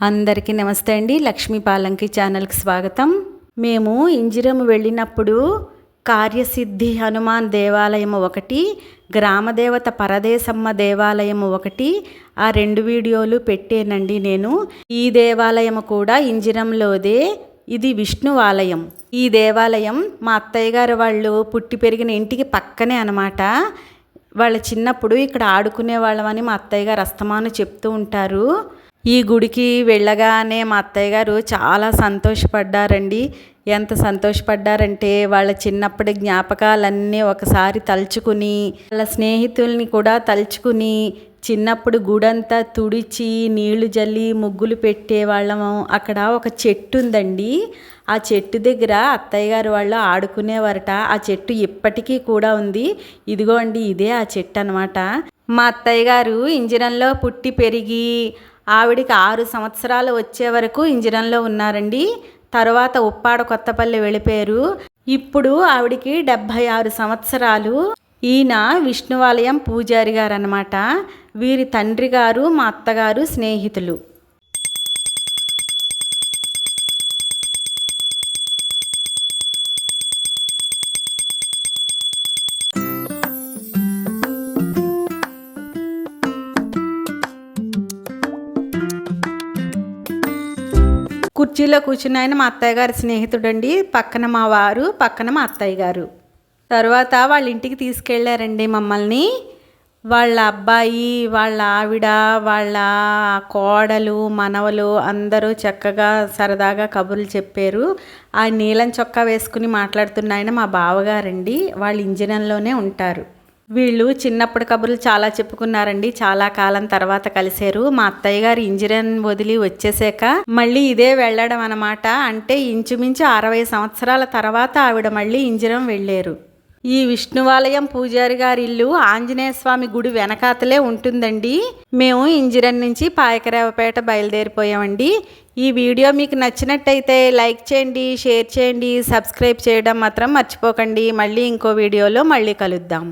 అందరికీ నమస్తే అండి. లక్ష్మీ పాలంకి ఛానల్కి స్వాగతం. మేము ఇంజిరం వెళ్ళినప్పుడు కార్యసిద్ధి హనుమాన్ దేవాలయం ఒకటి గ్రామదేవత పరదేశమ్మ దేవాలయం ఒకటి. ఆ రెండు వీడియోలు పెట్టానండి నేను. ఈ దేవాలయం కూడా ఇంజిరంలోదే. ఇది విష్ణువాలయం ఈ దేవాలయం మా అత్తయ్య గారు వాళ్ళు పుట్టి పెరిగిన ఇంటికి పక్కనే అనమాట వాళ్ళ చిన్నప్పుడు ఇక్కడ ఆడుకునే వాళ్ళమని మా అత్తయ్య గారు అస్తమాను చెప్తూ ఉంటారు. ఈ గుడికి వెళ్ళగానే మా అత్తయ్య గారు చాలా సంతోషపడ్డారండి. ఎంత సంతోషపడ్డారంటే వాళ్ళ చిన్నప్పటి జ్ఞాపకాలన్నీ ఒకసారి తలుచుకుని వాళ్ళ స్నేహితుల్ని కూడా తలుచుకుని చిన్నప్పుడు గుడంతా తుడిచి నీళ్ళు జల్లి ముగ్గులు పెట్టేవాళ్ళము అక్కడ ఒక చెట్టు ఉందండి. ఆ చెట్టు దగ్గర అత్తయ్య గారు వాళ్ళు ఆడుకునేవారట. ఆ చెట్టు ఇప్పటికీ కూడా ఉంది. ఇదిగో అండి ఇదే ఆ చెట్టు అనమాట మా అత్తయ్య గారు ఇంజనంలో పుట్టి పెరిగి ఆవిడికి ఆరు సంవత్సరాలు వచ్చే వరకు ఇంజనంలో ఉన్నారండి. తర్వాత ఉప్పాడ కొత్తపల్లి వెళ్ళిపోయారు. ఇప్పుడు ఆవిడికి డెబ్భై ఆరు సంవత్సరాలు. ఈయన విష్ణువాలయం పూజారి గారు అనమాట వీరి తండ్రి గారు మా అత్తగారు స్నేహితులు. కుర్చీలో కూర్చున్న ఆయన మా అత్తయ్య గారి స్నేహితుడండి. పక్కన మా వారు పక్కన మా అత్తయ్య గారు. తర్వాత వాళ్ళ ఇంటికి తీసుకెళ్ళారండి మమ్మల్ని. వాళ్ళ అబ్బాయి వాళ్ళ ఆవిడ వాళ్ళ కోడలు మనవలు అందరూ చక్కగా సరదాగా కబుర్లు చెప్పారు. ఆ నీలం చొక్కా వేసుకుని మాట్లాడుతున్న ఆయన మా బావగారండి. వాళ్ళు ఇంజనంలోనే ఉంటారు. వీళ్ళు చిన్నప్పుడు కబుర్లు చాలా చెప్పుకున్నారండి. చాలా కాలం తర్వాత కలిశారు. మా అత్తయ్య గారు ఇంజిరన్ వదిలి వచ్చేసాక మళ్ళీ ఇదే వెళ్ళడం అనమాట అంటే ఇంచుమించు అరవై సంవత్సరాల తర్వాత ఆవిడ మళ్ళీ ఇంజరం వెళ్ళారు. ఈ విష్ణువాలయం పూజారి గారి ఇల్లు ఆంజనేయ స్వామి గుడి వెనకాతలే ఉంటుందండి. మేము ఇంజిరన్ నుంచి పాయకరావుపేట బయలుదేరిపోయామండి. ఈ వీడియో మీకు నచ్చినట్టయితే లైక్ చేయండి షేర్ చేయండి సబ్స్క్రైబ్ చేయడం మాత్రం మర్చిపోకండి. మళ్ళీ ఇంకో వీడియోలో మళ్ళీ కలుద్దాం.